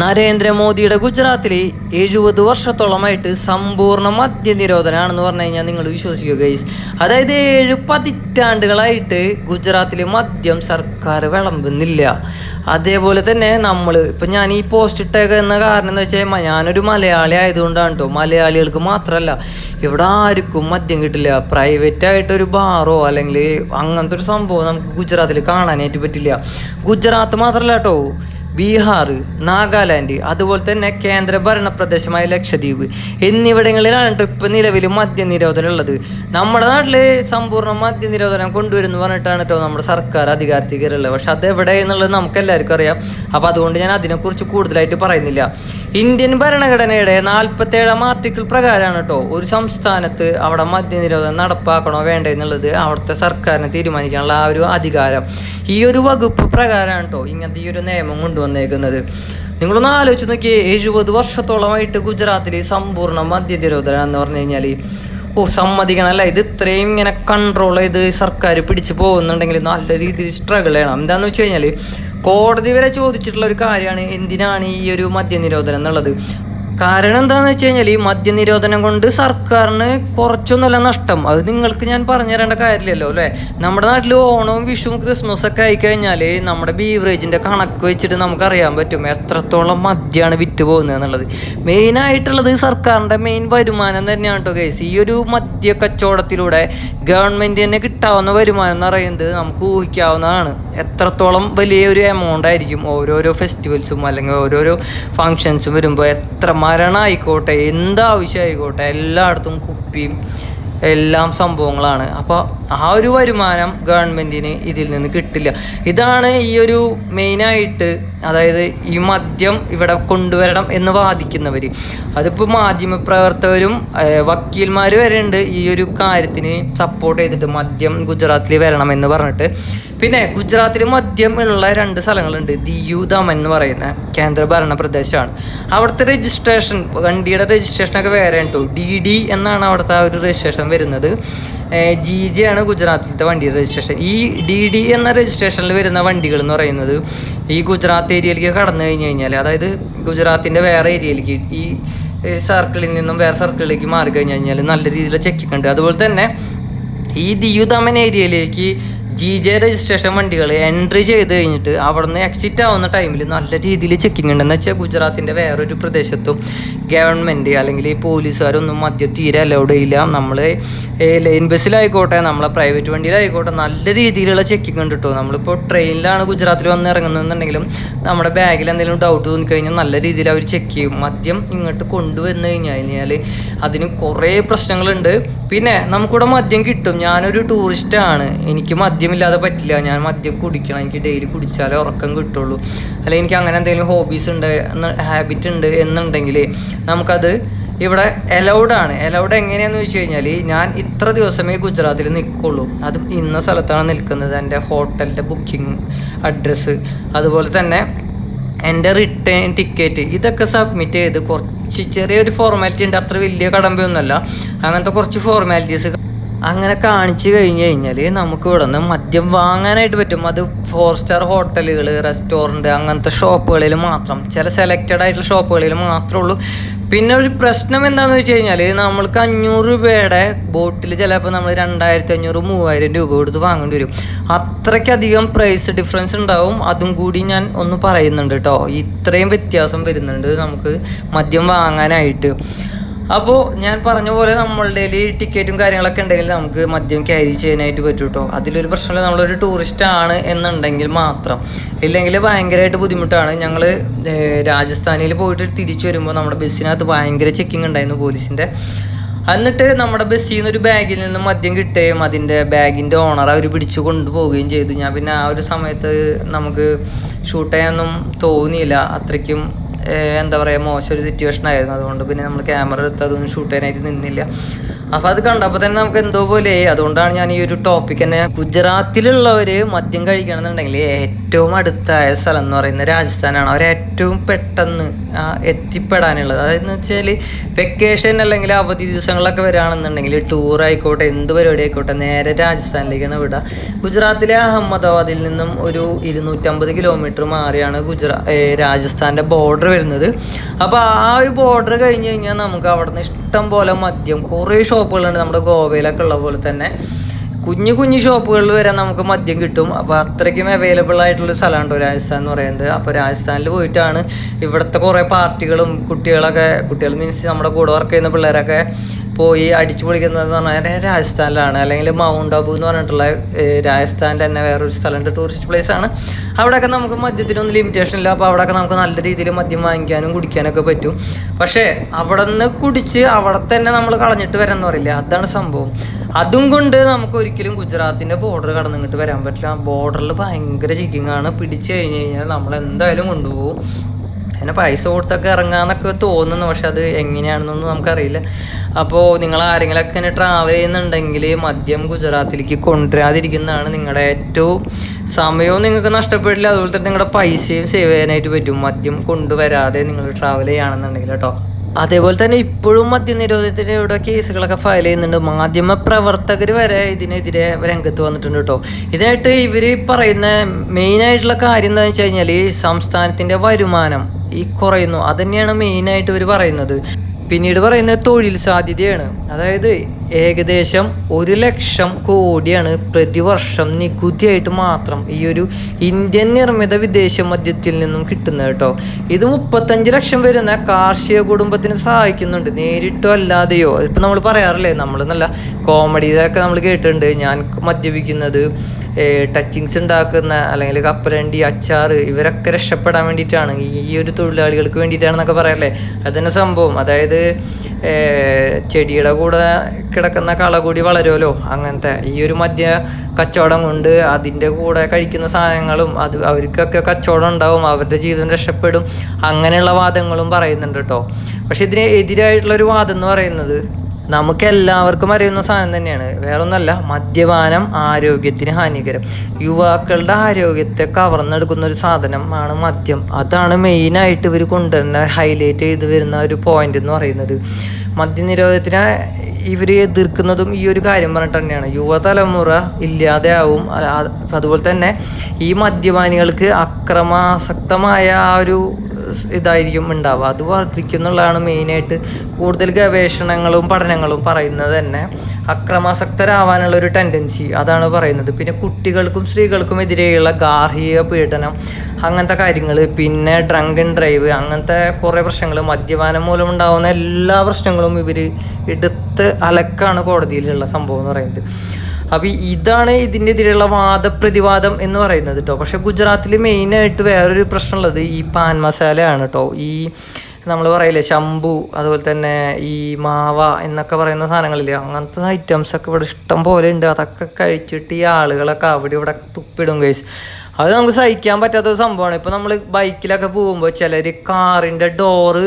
നരേന്ദ്രമോദിയുടെ ഗുജറാത്തിൽ എഴുപത് വർഷത്തോളമായിട്ട് സമ്പൂർണ മദ്യനിരോധനമാണെന്ന് പറഞ്ഞു കഴിഞ്ഞാൽ നിങ്ങൾ വിശ്വസിക്കുക ഗൈസ് അതായത് ഏഴ് പതിറ്റാണ്ടുകളായിട്ട് ഗുജറാത്തിൽ മദ്യം സർക്കാർ വിളമ്പുന്നില്ല. അതേപോലെ തന്നെ നമ്മൾ ഇപ്പം ഞാൻ ഈ പോസ്റ്റ് ഇട്ടേക്കുന്ന കാരണം എന്ന് വെച്ചാൽ ഞാനൊരു മലയാളി ആയതുകൊണ്ടാണ് കേട്ടോ മലയാളികൾക്ക് മാത്രമല്ല ഇവിടെ ആർക്കും മദ്യം കിട്ടില്ല. പ്രൈവറ്റ് ആയിട്ട് ഒരു ബാറോ അല്ലെങ്കിൽ അങ്ങനത്തെ ഒരു സംഭവം നമുക്ക് ഗുജറാത്തിൽ കാണാനായിട്ട് പറ്റില്ല. ഗുജറാത്ത് മാത്രമല്ല കേട്ടോ ബീഹാർ നാഗാലാൻഡ് അതുപോലെ തന്നെ കേന്ദ്ര ഭരണ പ്രദേശമായ ലക്ഷദ്വീപ് എന്നിവിടങ്ങളിലാണ് ട്രിപ്പ് നിലവിൽ മദ്യനിരോധനം ഉള്ളത്. നമ്മുടെ നാട്ടിൽ സമ്പൂർണ മദ്യനിരോധനം കൊണ്ടുവരുന്നു പറഞ്ഞിട്ടാണ് കേട്ടോ നമ്മുടെ സർക്കാർ അധികാരത്തിൽ കയറുള്ളത് പക്ഷെ അത് എവിടെ എന്നുള്ളത് നമുക്ക് എല്ലാവർക്കും അറിയാം. അപ്പോൾ അതുകൊണ്ട് ഞാൻ അതിനെക്കുറിച്ച് കൂടുതലായിട്ട് പറയുന്നില്ല. ഇന്ത്യൻ ഭരണഘടനയുടെ നാൽപ്പത്തേഴാം ആർട്ടിക്കിൾ പ്രകാരമാണ് കേട്ടോ ഒരു സംസ്ഥാനത്ത് അവിടെ മദ്യനിരോധനം നടപ്പാക്കണോ വേണ്ടേ എന്നുള്ളത് അവിടുത്തെ സർക്കാരിനെ തീരുമാനിക്കാനുള്ള ആ ഒരു അധികാരം. ഈ ഒരു വകുപ്പ് പ്രകാരമാണ് കേട്ടോ ഇങ്ങനത്തെ ഈ ഒരു നിയമം കൊണ്ടുവന്നേക്കുന്നത് നിങ്ങളൊന്ന് ആലോചിച്ച് നോക്കിയേ എഴുപത് വർഷത്തോളമായിട്ട് ഗുജറാത്തിൽ സമ്പൂർണ മദ്യനിരോധനം എന്ന് പറഞ്ഞു കഴിഞ്ഞാൽ ഓ സമ്മതിക്കണം അല്ല ഇത് ഇത്രയും ഇങ്ങനെ കൺട്രോൾ ചെയ്ത് സർക്കാർ പിടിച്ചു പോകുന്നുണ്ടെങ്കിൽ നല്ല രീതിയിൽ സ്ട്രഗിൾ ചെയ്യണം. എന്താണെന്ന് വെച്ച് കഴിഞ്ഞാൽ കോടതി വരെ ചോദിച്ചിട്ടുള്ള ഒരു കാര്യമാണ് എന്തിനാണ് ഈ ഒരു മദ്യനിരോധനം എന്നുള്ളത്? കാരണം എന്താണെന്ന് വെച്ച് കഴിഞ്ഞാൽ ഈ മദ്യനിരോധനം കൊണ്ട് സർക്കാരിന് കുറച്ചൊന്നുമല്ല നഷ്ടം. അത് നിങ്ങൾക്ക് ഞാൻ പറഞ്ഞു തരേണ്ട കാര്യമില്ലല്ലോ അല്ലേ? നമ്മുടെ നാട്ടിൽ ഓണവും വിഷുവും ക്രിസ്മസ് ഒക്കെ ആയിക്കഴിഞ്ഞാൽ നമ്മുടെ ബീവറേജിന്റെ കണക്ക് വെച്ചിട്ട് നമുക്കറിയാൻ പറ്റും എത്രത്തോളം മദ്യമാണ് വിറ്റ് പോകുന്നത് എന്നുള്ളത്. മെയിനായിട്ടുള്ളത് സർക്കാരിന്റെ മെയിൻ വരുമാനം തന്നെയാണ് കേട്ടോ കേസ് ഈ ഒരു മദ്യ കച്ചവടത്തിലൂടെ ഗവൺമെന്റ് തന്നെ കിട്ടാവുന്ന വരുമാനം എന്ന് പറയുന്നത് നമുക്ക് ഊഹിക്കാവുന്നതാണ്. എത്രത്തോളം വലിയൊരു എമൗണ്ട് ആയിരിക്കും ഓരോരോ ഫെസ്റ്റിവൽസും അല്ലെങ്കിൽ ഓരോരോ ഫങ്ഷൻസും വരുമ്പോൾ എത്ര മരണമായിക്കോട്ടെ എന്താവശ്യമായിക്കോട്ടെ എല്ലായിടത്തും കുപ്പിയും എല്ലാം സംഭവങ്ങളാണ്. അപ്പോൾ ആ ഒരു വരുമാനം ഗവൺമെന്റിന് ഇതിൽ നിന്ന് കിട്ടില്ല. ഇതാണ് ഈ ഒരു മെയിനായിട്ട് അതായത് ഈ മദ്യം ഇവിടെ കൊണ്ടുവരണം എന്ന് വാദിക്കുന്നവർ അതിപ്പോൾ മാധ്യമപ്രവർത്തകരും വക്കീൽമാർ വരെ ഉണ്ട് ഈ ഒരു കാര്യത്തിന് സപ്പോർട്ട് ചെയ്തിട്ട് മദ്യം ഗുജറാത്തിൽ വരണം എന്ന് പറഞ്ഞിട്ട്. പിന്നെ ഗുജറാത്തിൽ മദ്യം ഉള്ള രണ്ട് സ്ഥലങ്ങളുണ്ട്. ദിയു ദമൻ എന്ന് പറയുന്ന കേന്ദ്ര ഭരണ പ്രദേശമാണ്. അവിടുത്തെ രജിസ്ട്രേഷൻ വണ്ടിയുടെ രജിസ്ട്രേഷനൊക്കെ വേറെ കേട്ടോ ഡി ഡി എന്നാണ് അവിടുത്തെ ആ ഒരു രജിസ്ട്രേഷൻ വരുന്നത്. ജി ജി ആണ് ഗുജറാത്തിലത്തെ വണ്ടിയുടെ രജിസ്ട്രേഷൻ ഈ ഡി ഡി എന്ന രജിസ്ട്രേഷനിൽ വരുന്ന വണ്ടികൾ എന്ന് പറയുന്നത് ഈ ഗുജറാത്ത് ഏരിയയിലേക്ക് കടന്നു കഴിഞ്ഞ് കഴിഞ്ഞാൽ അതായത് ഗുജറാത്തിന്റെ വേറെ ഏരിയയിലേക്ക് ഈ സർക്കിളിൽ നിന്നും വേറെ സർക്കിളിലേക്ക് മാറി കഴിഞ്ഞ് കഴിഞ്ഞാൽ നല്ല രീതിയിൽ ചെക്കിക്കുണ്ട് അതുപോലെ തന്നെ ഈ ദിയു ദമൻ ഏരിയയിലേക്ക് ജി ജെ രജിസ്ട്രേഷൻ വണ്ടികൾ എൻട്രി ചെയ്ത് കഴിഞ്ഞിട്ട് അവിടെ നിന്ന് എക്സിറ്റ് ആവുന്ന ടൈമിൽ നല്ല രീതിയിൽ ചെക്കിംഗ് ഉണ്ടെന്ന് വെച്ചാൽ ഗുജറാത്തിന്റെ വേറൊരു പ്രദേശത്തും ഗവൺമെന്റ് അല്ലെങ്കിൽ ഈ പോലീസുകാരൊന്നും മദ്യം തീരെ അലൗഡ് ചെയ്യില്ല നമ്മൾ ലൈൻ ബസ്സിലായിക്കോട്ടെ നമ്മളെ പ്രൈവറ്റ് വണ്ടിയിലായിക്കോട്ടെ നല്ല രീതിയിലുള്ള ചെക്കിംഗ് ഉണ്ട് കേട്ടോ നമ്മളിപ്പോൾ ട്രെയിനിലാണ് ഗുജറാത്തിൽ വന്ന് ഇറങ്ങുന്നതെന്നുണ്ടെങ്കിലും നമ്മുടെ ബാഗിൽ എന്തെങ്കിലും ഡൗട്ട് തോന്നിക്കഴിഞ്ഞാൽ നല്ല രീതിയിൽ അവർ ചെക്ക് ചെയ്യും. മദ്യം ഇങ്ങോട്ട് കൊണ്ടുവന്നു കഴിഞ്ഞാൽ അതിന് കുറേ പ്രശ്നങ്ങളുണ്ട്. പിന്നെ നമുക്കിവിടെ മദ്യം കിട്ടും. ഞാനൊരു ടൂറിസ്റ്റാണ് എനിക്ക് മദ്യമില്ലാതെ പറ്റില്ല. ഞാൻ മദ്യം കുടിക്കണം. എനിക്ക് ഡെയിലി കുടിച്ചാലേ ഉറക്കം കിട്ടുള്ളൂ. അല്ലെങ്കിൽ എനിക്ക് അങ്ങനെ എന്തെങ്കിലും ഹോബീസ് ഉണ്ട് ഹാബിറ്റ് ഉണ്ട് എന്നുണ്ടെങ്കിൽ നമുക്കത് ഇവിടെ എലൗഡാണ് എലൗഡ് എങ്ങനെയാന്ന് വെച്ച് കഴിഞ്ഞാൽ ഞാൻ ഇത്ര ദിവസമേ ഗുജറാത്തിൽ നിൽക്കുള്ളൂ. അത് ഇന്ന സ്ഥലത്താണ് നിൽക്കുന്നത്. എന്റെ ഹോട്ടലിന്റെ ബുക്കിംഗ് അഡ്രസ്സ് അതുപോലെ തന്നെ എന്റെ റിട്ടേൺ ടിക്കറ്റ് ഇതൊക്കെ സബ്മിറ്റ് ചെയ്ത് കുറച്ച് ചെറിയൊരു ഫോർമാലിറ്റി ഉണ്ട്. അത്ര വലിയ കടമ്പയൊന്നുമല്ല. അങ്ങനത്തെ കുറച്ച് ഫോർമാലിറ്റീസ് അങ്ങനെ കാണിച്ചു കഴിഞ്ഞു കഴിഞ്ഞാൽ നമുക്ക് ഇവിടെ നിന്ന് മദ്യം വാങ്ങാനായിട്ട് പറ്റും. അത് ഫോർ സ്റ്റാർ ഹോട്ടലുകൾ റെസ്റ്റോറന്റ് അങ്ങനത്തെ ഷോപ്പുകളിൽ മാത്രം. ചില സെലക്റ്റഡ് ആയിട്ടുള്ള ഷോപ്പുകളിൽ മാത്രമേ ഉള്ളൂ. പിന്നെ ഒരു പ്രശ്നം എന്താണെന്ന് വെച്ച് കഴിഞ്ഞാൽ നമ്മൾക്ക് അഞ്ഞൂറ് രൂപയുടെ ബോട്ടിൽ ചിലപ്പോൾ നമ്മൾ രണ്ടായിരത്തി അഞ്ഞൂറ് മൂവായിരം രൂപ കൊടുത്ത് വാങ്ങേണ്ടി വരും. അത്രയ്ക്കധികം പ്രൈസ് ഡിഫറൻസ് ഉണ്ടാവും. അതും കൂടി ഞാൻ ഒന്ന് പറയുന്നുണ്ട് കേട്ടോ ഇത്രയും വ്യത്യാസം വരുന്നുണ്ട് നമുക്ക് മദ്യം വാങ്ങാനായിട്ട്. അപ്പോൾ ഞാൻ പറഞ്ഞ പോലെ നമ്മളുടെ ടിക്കറ്റും കാര്യങ്ങളൊക്കെ ഉണ്ടെങ്കിൽ നമുക്ക് മദ്യം ക്യാരി ചെയ്യാനായിട്ട് പറ്റും കേട്ടോ അതിലൊരു പ്രശ്നമില്ല. നമ്മളൊരു ടൂറിസ്റ്റ് ആണ് എന്നുണ്ടെങ്കിൽ മാത്രം. ഇല്ലെങ്കിൽ ഭയങ്കരമായിട്ട് ബുദ്ധിമുട്ടാണ്. ഞങ്ങൾ രാജസ്ഥാനിൽ പോയിട്ട് തിരിച്ചു വരുമ്പോൾ നമ്മുടെ ബസ്സിനകത്ത് ഭയങ്കര ചെക്കിംഗ് ഉണ്ടായിരുന്നു പോലീസിന്റെ എന്നിട്ട് നമ്മുടെ ബസ്സിൽ നിന്ന് ഒരു ബാഗിൽ നിന്ന് മദ്യം കിട്ടുകയും അതിന്റെ ബാഗിന്റെ ഓണർ അവർ പിടിച്ചു കൊണ്ടുപോവുകയും ചെയ്തു. ഞാൻ പിന്നെ ആ ഒരു സമയത്ത് നമുക്ക് ഷൂട്ട് ചെയ്യാനൊന്നും തോന്നിയില്ല. അത്രയ്ക്കും എന്താ പറയുക മോശം ഒരു സിറ്റുവേഷൻ ആയിരുന്നു. അതുകൊണ്ട് പിന്നെ നമ്മൾ ക്യാമറ എടുത്ത് അതൊന്നും ഷൂട്ട് ചെയ്യാനായിട്ട് നിന്നില്ല. അപ്പോൾ അത് കണ്ടപ്പോൾ തന്നെ നമുക്ക് എന്തോ പോലെ അതുകൊണ്ടാണ് ഞാൻ ഈ ഒരു ടോപ്പിക് തന്നെ ഗുജറാത്തിലുള്ളവർ മദ്യം കഴിക്കണമെന്നുണ്ടെങ്കിൽ ഏറ്റവും അടുത്തായ സ്ഥലം എന്ന് പറയുന്നത് രാജസ്ഥാനാണ്. അവർ ഏറ്റവും പെട്ടെന്ന് എത്തിപ്പെടാനുള്ളത്. അതെന്ന് വെച്ചാൽ വെക്കേഷൻ അല്ലെങ്കിൽ അവധി ദിവസങ്ങളൊക്കെ വരാണെന്നുണ്ടെങ്കിൽ ടൂർ ആയിക്കോട്ടെ എന്ത് പരിപാടി ആയിക്കോട്ടെ നേരെ രാജസ്ഥാനിലേക്കാണ് വിടുക. ഗുജറാത്തിലെ അഹമ്മദാബാദിൽ നിന്നും ഒരു ഇരുന്നൂറ്റമ്പത് കിലോമീറ്റർ മാറിയാണ് ഗുജറാ രാജസ്ഥാന്റെ ബോർഡർ വരുന്നത്. അപ്പോൾ ആ ഒരു ബോർഡർ കഴിഞ്ഞ് കഴിഞ്ഞാൽ നമുക്ക് അവിടെ നിന്ന് ഇഷ്ടം പോലെ മദ്യം കുറേ ഷോപ്പുകളുണ്ട്. നമ്മുടെ ഗോവയിലൊക്കെ ഉള്ള പോലെ തന്നെ. കുഞ്ഞു കുഞ്ഞു ഷോപ്പുകളിൽ വരെ നമുക്ക് മദ്യം കിട്ടും. അപ്പോൾ അത്രയ്ക്കും അവൈലബിൾ ആയിട്ടുള്ള സ്ഥലമാണ് രാജസ്ഥാൻ എന്ന് പറയുന്നത്. അപ്പോൾ രാജസ്ഥാനിൽ പോയിട്ടാണ് ഇവിടുത്തെ കുറേ പാർട്ടികളും കുട്ടികളൊക്കെ കുട്ടികൾ മീൻസ് നമ്മുടെ കൂടെ വർക്ക് ചെയ്യുന്ന പിള്ളേരൊക്കെ പോയി അടിച്ചു പൊളിക്കുന്നത് എന്ന് പറഞ്ഞാൽ രാജസ്ഥാനിലാണ്. അല്ലെങ്കിൽ മൗണ്ട് അബു എന്ന് പറഞ്ഞിട്ടുള്ള രാജസ്ഥാനിൽ തന്നെ വേറൊരു സ്ഥലമുണ്ട് ടൂറിസ്റ്റ് പ്ലേസ് ആണ്. അവിടെയൊക്കെ നമുക്ക് മദ്യത്തിനൊന്നും ലിമിറ്റേഷൻ ഇല്ല. അപ്പോൾ അവിടെയൊക്കെ നമുക്ക് നല്ല രീതിയിൽ മദ്യം വാങ്ങിക്കാനും കുടിക്കാനൊക്കെ പറ്റും. പക്ഷേ അവിടെ നിന്ന് കുടിച്ച് അവിടെ തന്നെ നമ്മൾ കളഞ്ഞിട്ട് വരാൻ പറയില്ല? അതാണ് സംഭവം. അതും കൊണ്ട് നമുക്ക് ഒരിക്കലും ഗുജറാത്തിന്റെ ബോർഡർ കടന്നിങ്ങോട്ട് വരാൻ പറ്റില്ല. ബോർഡറിൽ ഭയങ്കര ചിക്കിങ്ങാണ് പിടിച്ചു കഴിഞ്ഞ് കഴിഞ്ഞാൽ നമ്മൾ എന്തായാലും കൊണ്ടുപോകും. അതിന് പൈസ കൊടുത്തൊക്കെ ഇറങ്ങാന്നൊക്കെ തോന്നുന്നു. പക്ഷെ അത് എങ്ങനെയാണെന്നൊന്നും നമുക്കറിയില്ല. അപ്പോൾ നിങ്ങൾ ആരെങ്കിലുമൊക്കെ ഇങ്ങനെ ട്രാവൽ ചെയ്യുന്നുണ്ടെങ്കിൽ മദ്യം ഗുജറാത്തിലേക്ക് കൊണ്ടുവരാതിരിക്കുന്നതാണ് നിങ്ങളുടെ ഏറ്റവും സമയവും നിങ്ങൾക്ക് നഷ്ടപ്പെടില്ല. അതുപോലെ തന്നെ നിങ്ങളുടെ പൈസയും സേവ് ചെയ്യാനായിട്ട് പറ്റും. മദ്യം കൊണ്ടുവരാതെ നിങ്ങൾ ട്രാവൽ ചെയ്യുകയാണെന്നുണ്ടെങ്കിൽ കേട്ടോ. അതേപോലെ തന്നെ ഇപ്പോഴും മദ്യനിരോധനത്തിന് ഇവിടെ കേസുകളൊക്കെ ഫയൽ ചെയ്യുന്നുണ്ട്. മാധ്യമ പ്രവർത്തകർ വരെ ഇതിനെതിരെ രംഗത്ത് വന്നിട്ടുണ്ട് കേട്ടോ. ഇതിനായിട്ട് ഇവർ പറയുന്ന മെയിനായിട്ടുള്ള കാര്യം എന്താണെന്ന് വെച്ച് കഴിഞ്ഞാൽ സംസ്ഥാനത്തിന്റെ വരുമാനം. ഈ കുറയുന്നു. അത് തന്നെയാണ് മെയിനായിട്ട് ഇവർ പറയുന്നത്. പിന്നീട് പറയുന്നത് തൊഴിൽ സാധ്യതയാണ്. അതായത് ഏകദേശം ഒരു ലക്ഷം കോടിയാണ് പ്രതിവർഷം നികുതിയായിട്ട് മാത്രം ഈ ഒരു ഇന്ത്യൻ നിർമ്മിത വിദേശ മദ്യത്തിൽ നിന്നും കിട്ടുന്നത് കേട്ടോ. ഇത് മുപ്പത്തഞ്ച് ലക്ഷം വരുന്ന കാർഷിക കുടുംബത്തിന് സഹായിക്കുന്നുണ്ട്. നേരിട്ടോ അല്ലാതെയോ? ഇപ്പം നമ്മൾ പറയാറില്ലേ? നമ്മൾ നല്ല കോമഡിയിലൊക്കെ നമ്മൾ കേട്ടിട്ടുണ്ട്. ഞാൻ മദ്യപിക്കുന്നത് ടച്ചിങ്സ് ഉണ്ടാക്കുന്ന അല്ലെങ്കിൽ കപ്പലണ്ടി അച്ചാർ ഇവരൊക്കെ രക്ഷപ്പെടാൻ വേണ്ടിയിട്ടാണ്. ഈ ഒരു തൊഴിലാളികൾക്ക് വേണ്ടിയിട്ടാണെന്നൊക്കെ പറയല്ലേ? അതന്നെ സംഭവം. അതായത് ചെടിയുടെ കൂടെ കിടക്കുന്ന കള കൂടി വളരുമല്ലോ? അങ്ങനത്തെ ഈ ഒരു മദ്യ കച്ചവടം കൊണ്ട് അതിന്റെ കൂടെ കഴിക്കുന്ന സാധനങ്ങളും അത് അവർക്കൊക്കെ കച്ചവടം ഉണ്ടാവും അവരുടെ ജീവിതം രക്ഷപ്പെടും. അങ്ങനെയുള്ള വാദങ്ങളും പറയുന്നുണ്ട് കേട്ടോ. പക്ഷെ ഇതിന് എതിരായിട്ടുള്ളൊരു വാദം എന്ന് പറയുന്നത് നമുക്ക് എല്ലാവർക്കും അറിയുന്ന സാധനം തന്നെയാണ്. വേറൊന്നല്ല മദ്യപാനം ആരോഗ്യത്തിന് ഹാനികരം. യുവാക്കളുടെ ആരോഗ്യത്തെ കവർന്നെടുക്കുന്ന ഒരു സാധനമാണ് മദ്യം. അതാണ് മെയിനായിട്ട് ഇവർ കൊണ്ടുവരുന്ന ഹൈലൈറ്റ് ചെയ്ത് വരുന്ന ഒരു പോയിന്റ് എന്ന് പറയുന്നത്. മദ്യനിരോധനത്തിനെ ഇവർ എതിർക്കുന്നതും ഈ ഒരു കാര്യം പറഞ്ഞിട്ട് തന്നെയാണ്. യുവതലമുറ ഇല്ലാതെ ആവും അതുപോലെ തന്നെ ഈ മദ്യപാനികൾക്ക് അക്രമാസക്തമായ ആ ഒരു ഇതായിരിക്കും ഉണ്ടാവുക. അത് വർദ്ധിക്കുന്നുള്ളതാണ് മെയിനായിട്ട് കൂടുതൽ ഗവേഷണങ്ങളും പഠനങ്ങളും പറയുന്നത് തന്നെ. അക്രമാസക്തരാവാനുള്ള ഒരു ടെൻഡൻസി അതാണ് പറയുന്നത്. പിന്നെ കുട്ടികൾക്കും സ്ത്രീകൾക്കും എതിരെയുള്ള ഗാർഹിക പീഡനം അങ്ങനത്തെ കാര്യങ്ങൾ പിന്നെ ഡ്രങ്ക് ആൻഡ് ഡ്രൈവ് അങ്ങനത്തെ കുറേ പ്രശ്നങ്ങൾ മദ്യപാനം മൂലം ഉണ്ടാകുന്ന എല്ലാ പ്രശ്നങ്ങളും ഇവർ എടുത്ത് അലക്കാണ് കോടതിയിലുള്ള സംഭവം എന്ന് പറയുന്നത്. അപ്പോൾ ഇതാണ് ഇതിനെതിരെയുള്ള വാദപ്രതിവാദം എന്ന് പറയുന്നത് കേട്ടോ പക്ഷെ ഗുജറാത്തിൽ മെയിനായിട്ട് വേറൊരു പ്രശ്നമുള്ളത് ഈ പാൻ മസാലയാണ് കേട്ടോ ഈ നമ്മൾ പറയില്ലേ ശംഭു അതുപോലെ തന്നെ ഈ മാവ എന്നൊക്കെ പറയുന്ന സാധനങ്ങളില്ലേ അങ്ങനത്തെ ഐറ്റംസ് ഒക്കെ ഇവിടെ ഇഷ്ടം പോലെ ഉണ്ട്. അതൊക്കെ കഴിച്ചിട്ട് ഈ ആളുകളൊക്കെ അവിടെ ഇവിടെ തുപ്പിടും കേസ് അത് നമുക്ക് സഹിക്കാൻ പറ്റാത്ത ഒരു സംഭവമാണ്. ഇപ്പോൾ നമ്മൾ ബൈക്കിലൊക്കെ പോകുമ്പോൾ ചിലർ കാറിന്റെ ഡോറ്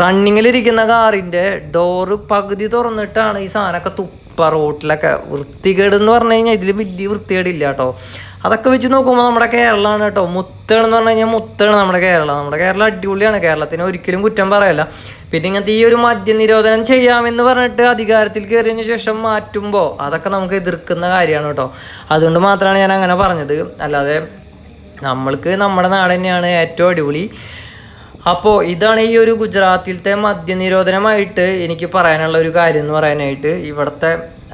റണ്ണിങ്ങിലിരിക്കുന്ന കാറിന്റെ ഡോറ് പകുതി തുറന്നിട്ടാണ് ഈ സാധനമൊക്കെ തുപ്പ റോട്ടിലൊക്കെ വൃത്തികേട് എന്ന് പറഞ്ഞു കഴിഞ്ഞാൽ ഇതിൽ വലിയ വൃത്തികേടില്ല കേട്ടോ. അതൊക്കെ വെച്ച് നോക്കുമ്പോൾ നമ്മുടെ കേരളമാണ് കേട്ടോ. മുത്തേണ് എന്ന് പറഞ്ഞു കഴിഞ്ഞാൽ മുത്തേണ് നമ്മുടെ കേരളം. നമ്മുടെ കേരളം അടിപൊളിയാണ്. കേരളത്തിന് ഒരിക്കലും കുറ്റം പറയല്ല. പിന്നെ ഇങ്ങനത്തെ ഈ ഒരു മദ്യനിരോധനം ചെയ്യാമെന്ന് പറഞ്ഞിട്ട് അധികാരത്തിൽ കയറിയതിന് ശേഷം മാറ്റുമ്പോൾ അതൊക്കെ നമുക്ക് എതിർക്കുന്ന കാര്യമാണ് കേട്ടോ. അതുകൊണ്ട് മാത്രമാണ് ഞാൻ അങ്ങനെ പറഞ്ഞത്. അല്ലാതെ നമ്മൾക്ക് നമ്മുടെ നാട് തന്നെയാണ് ഏറ്റവും അടിപൊളി. അപ്പോൾ ഇതാണ് ഈ ഒരു ഗുജറാത്തിലത്തെ മദ്യനിരോധനമായിട്ട് എനിക്ക് പറയാനുള്ള ഒരു കാര്യം എന്ന് പറയാനായിട്ട് ഇവിടുത്തെ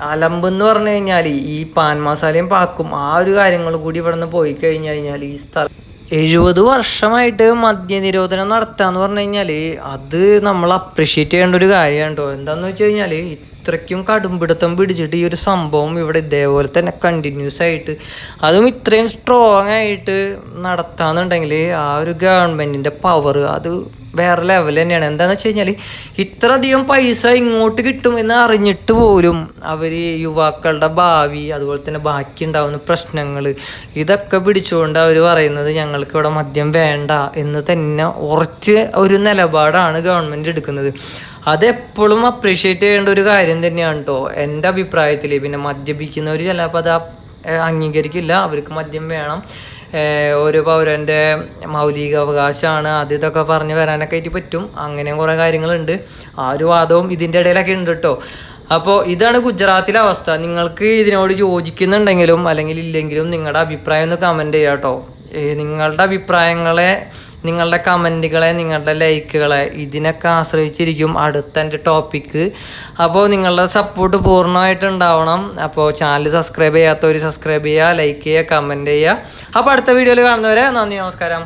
അലമ്പ് എന്ന് പറഞ്ഞു കഴിഞ്ഞാൽ ഈ പാൻ മസാലയും പാക്കും ആ ഒരു കാര്യങ്ങൾ കൂടി ഇവിടെ നിന്ന് പോയി കഴിഞ്ഞു കഴിഞ്ഞാൽ ഈ സ്ഥലം എഴുപത് വർഷമായിട്ട് മദ്യനിരോധനം നടത്താന്ന് പറഞ്ഞു കഴിഞ്ഞാൽ അത് നമ്മൾ അപ്രിഷ്യേറ്റ് ചെയ്യേണ്ട ഒരു കാര്യമാണ് കേട്ടോ. എന്താണെന്ന് വെച്ച് കഴിഞ്ഞാൽ ഇത്രയ്ക്കും കടുംപിടുത്തം പിടിച്ചിട്ട് ഈ ഒരു സംഭവം ഇവിടെ ഇതേപോലെ തന്നെ കണ്ടിന്യൂസ് ആയിട്ട് അതും ഇത്രയും സ്ട്രോങ് ആയിട്ട് നടത്താന്നുണ്ടെങ്കിൽ ആ ഒരു ഗവൺമെന്റിന്റെ പവർ അത് വേറെ ലെവൽ തന്നെയാണ്. എന്താണെന്ന് വെച്ച് കഴിഞ്ഞാൽ ഇത്ര അധികം പൈസ ഇങ്ങോട്ട് കിട്ടും എന്ന് അറിഞ്ഞിട്ട് പോലും അവർ യുവാക്കളുടെ ഭാവി അതുപോലെ തന്നെ ബാക്കി ഉണ്ടാകുന്ന പ്രശ്നങ്ങൾ ഇതൊക്കെ പിടിച്ചുകൊണ്ട് അവർ പറയുന്നത് ഞങ്ങൾക്ക് ഇവിടെ മദ്യം വേണ്ട എന്ന് തന്നെ ഉറച്ച് ഒരു നിലപാടാണ് ഗവൺമെന്റ് എടുക്കുന്നത്. അതെപ്പോഴും അപ്രീഷിയേറ്റ് ചെയ്യേണ്ട ഒരു കാര്യം തന്നെയാണ് കേട്ടോ എന്റെ അഭിപ്രായത്തിൽ പിന്നെ മദ്യപിക്കുന്നവർ ചിലപ്പോൾ അത് അംഗീകരിക്കില്ല. അവർക്ക് മദ്യം വേണം. ഒരു പൗരന്റെ മൗലിക അവകാശമാണ് അത് ഇതൊക്കെ പറഞ്ഞ് വരാനൊക്കെ ആയിട്ട് പറ്റും. അങ്ങനെ കുറേ കാര്യങ്ങളുണ്ട്. ആ ഒരു വാദവും ഇതിന്റെ ഇടയിലൊക്കെ ഉണ്ട് കേട്ടോ അപ്പോൾ ഇതാണ് ഗുജറാത്തിലെ അവസ്ഥ. നിങ്ങൾക്ക് ഇതിനോട് യോജിക്കുന്നുണ്ടെങ്കിലും അല്ലെങ്കിൽ ഇല്ലെങ്കിലും നിങ്ങളുടെ അഭിപ്രായം ഒന്ന് കമന്റ് ചെയ്യാം കേട്ടോ നിങ്ങളുടെ അഭിപ്രായങ്ങളെ നിങ്ങളുടെ കമന്റുകളെ നിങ്ങളുടെ ലൈക്കുകളെ ഇതിനൊക്കെ ആശ്രയിച്ചിരിക്കും അടുത്ത എന്റെ ടോപ്പിക്ക് അപ്പോൾ നിങ്ങളുടെ സപ്പോർട്ട് പൂർണമായിട്ട് ഉണ്ടാവണം അപ്പോൾ ചാനൽ സബ്സ്ക്രൈബ് ചെയ്യാത്തവർ സബ്സ്ക്രൈബ് ചെയ്യുക ലൈക്ക് ചെയ്യുക കമന്റ് ചെയ്യുക. അപ്പോൾ അടുത്ത വീഡിയോയിൽ കാണുന്നവരെ നന്ദി നമസ്കാരം.